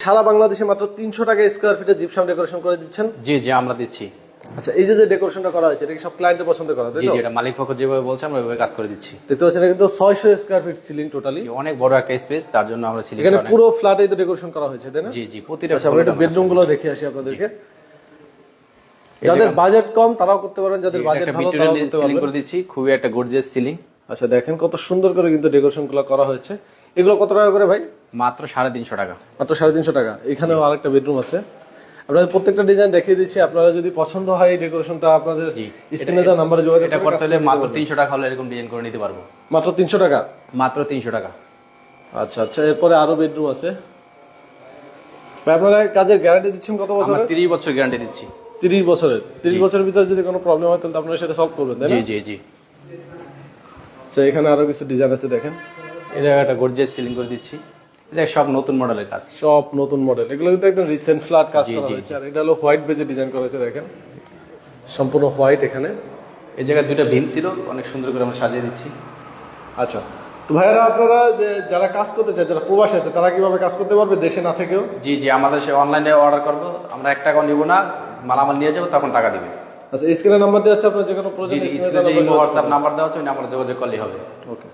সারা বাংলাদেশে মাত্র তিনশো টাকা স্কোয়ার ফিটে জিপসাম ডেকোরেশন করে দিচ্ছেন। জি জি আমরা দিচ্ছি। আচ্ছা এই যে যে ডেকোরেশনটা করা হয়েছে এটা কি সব ক্লায়েন্টের পছন্দ করা তাই তো? এটা মালিক পক্ষ যেভাবে বলছে আমরা ওইভাবে কাজ করে দিচ্ছি। দেখতে পাচ্ছেন এটা কিন্তু ছয়শো স্কোয়ার ফিট সিলিং টোটালি অনেক বড় একটা স্পেস তার জন্য আমরা সিলিং এখানে পুরো ফ্ল্যাটেই তো ডেকোরেশন করা হয়েছে তাই না? জি জি প্রতিটা আচ্ছা আমরা একটু বেডরুমগুলো দেখে আসি আপনাদেরকে। যাদের বাজেট কম তারাও করতে পারেন যাদের বাজেট ভালো তারাও করতে সিলিং করে দিচ্ছি খুবই একটা গর্জিয়াস সিলিং আচ্ছা দেখেন কত সুন্দর করে কিন্তু ডেকোরেশনগুলো করা হয়েছে। এগুলো কত টাকা করে ভাই? মাত্র সাড়ে তিনশো টাকা। মাত্র সাড়ে তিনশো টাকা। এখানেও আরেকটা বেডরুম আছে। আপনাদের প্রত্যেকটা ডিজাইন দেখিয়ে দিচ্ছি। আপনারা যদি পছন্দ হয় এই ডেকোরেশনটা আপনাদের স্ক্রিনে দেওয়া নাম্বারে যোগাযোগ এটা করতে হলে মাত্র নিতে তিনশো টাকা হলে এরকম ডিজাইন করে নিতে পারব। মাত্র তিনশো টাকা? মাত্র তিনশো টাকা। আচ্ছা আচ্ছা। এরপরে আরও বেডরুম আছে। আপনারা কাজের গ্যারান্টি দিচ্ছেন কত আমরা বছরের? তিরিশ বছর গ্যারান্টি দিচ্ছি। তিরিশ বছরের। তিরিশ বছরের ভিতরে যদি কোনো প্রবলেম হয় তাহলে আপনারা সেটা সলভ করবেন তাই জি না? জি জি আচ্ছা এখানে আরও কিছু ডিজাইন আছে দেখেন। এটা একটা গর্জিয়াস সিলিং করে দিচ্ছি। এটা সব নতুন মডেলের কাজ। সব নতুন মডেল এগুলো কিন্তু একদম রিসেন্ট ফ্ল্যাট কাজ করা হয়েছে। আর এটা হলো হোয়াইট বেজে ডিজাইন করা হয়েছে দেখেন। সম্পূর্ণ হোয়াইট এখানে। এই জায়গায় দুইটা ভিম ছিল অনেক সুন্দর করে আমরা সাজিয়ে দিচ্ছি। আচ্ছা। তো ভাইয়ারা আপনারা যারা কাজ করতে চায় যারা প্রবাসী আছে তারা কীভাবে কাজ করতে পারবে দেশে না থেকেও? জি জি আমাদের সে অনলাইনে অর্ডার করব। আমরা এক টাকাও নিব না মালামাল নিয়ে যাব তখন টাকা দিবে। আচ্ছা স্ক্রিনে নাম্বার দেওয়া আছে আপনার যে কোনো প্রয়োজন হোয়াটসঅ্যাপ নাম্বার দেওয়া আছে ওই নাম্বারে যোগাযোগ করলেই হবে। ওকে